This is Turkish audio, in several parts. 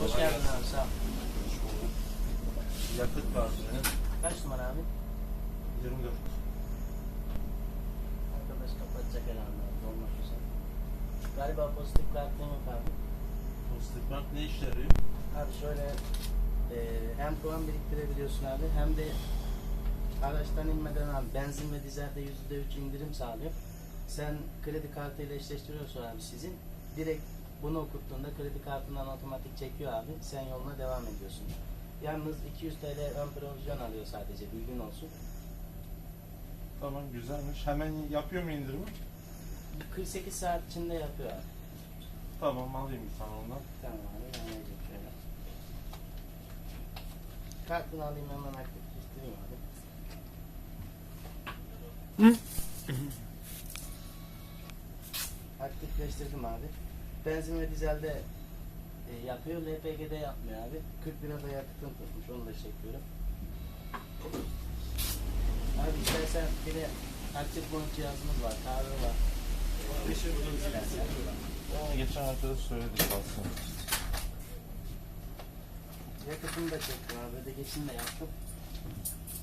Hoş geldin abi sağ ol. Yakıt var. Kaç numara abi? 24. Arkadaş kapatacak herhalde dolmak üzere. Galiba pozitif kartın yok abi. Pozitif bank ne işe yarıyor? Abi şöyle e, hem puan biriktirebiliyorsun abi hem de araçtan inmeden abi benzin ve dizelde yüzde üç indirim sağlıyor. Sen kredi kartıyla eşleştiriyorsun abi sizin. Direkt bunu okuttuğunda kredi kartından otomatik çekiyor abi. Sen yoluna devam ediyorsun. Yalnız 200 TL ön provizyon alıyor sadece bilgin olsun. Tamam güzelmiş. Hemen yapıyor mu indirimi? 48 saat içinde yapıyor abi. Tamam alayım bir tane ondan. Tamam abi ben vereceğim şöyle. Kartını alayım hemen aktifleştireyim abi. Aktifleştirdim abi. Benzin ve dizelde e, yapıyor, LPG'de yapmıyor abi. 40 lira da yakıtın tutmuş, onu da çekiyorum. Abi istersen bir de aktif bonus cihazımız var, kahve var. E, istersen. Aa, geçen arkadaş söyledik aslında. Yakıtını da çektim abi, de geçin de yaptım.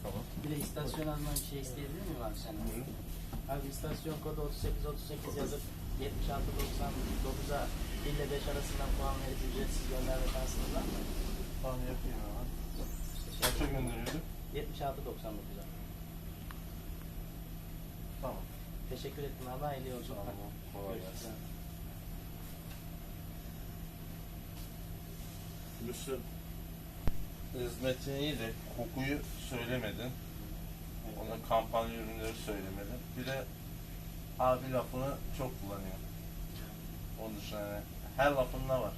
Tamam. Bir de istasyon alma bir şey isteyebilir abi senden? Buyurun. Abi istasyon kodu 3838 yazıp 7699'a 1 ile 5 arasından puan verip ücretsiz gönderme şansınız var mı? Tamam yapayım hemen. Kaça gönderiyordu? 7699'a. Tamam. Teşekkür ettim abi. Hayırlı yolculuklar. Tamam. Kolay gelsin. Müslüm. Hizmetin iyi de kokuyu söylemedin. Ona kampanya ürünleri söylemedin. Bir de abi lafını çok kullanıyor. Onun dışında yani her lafında var.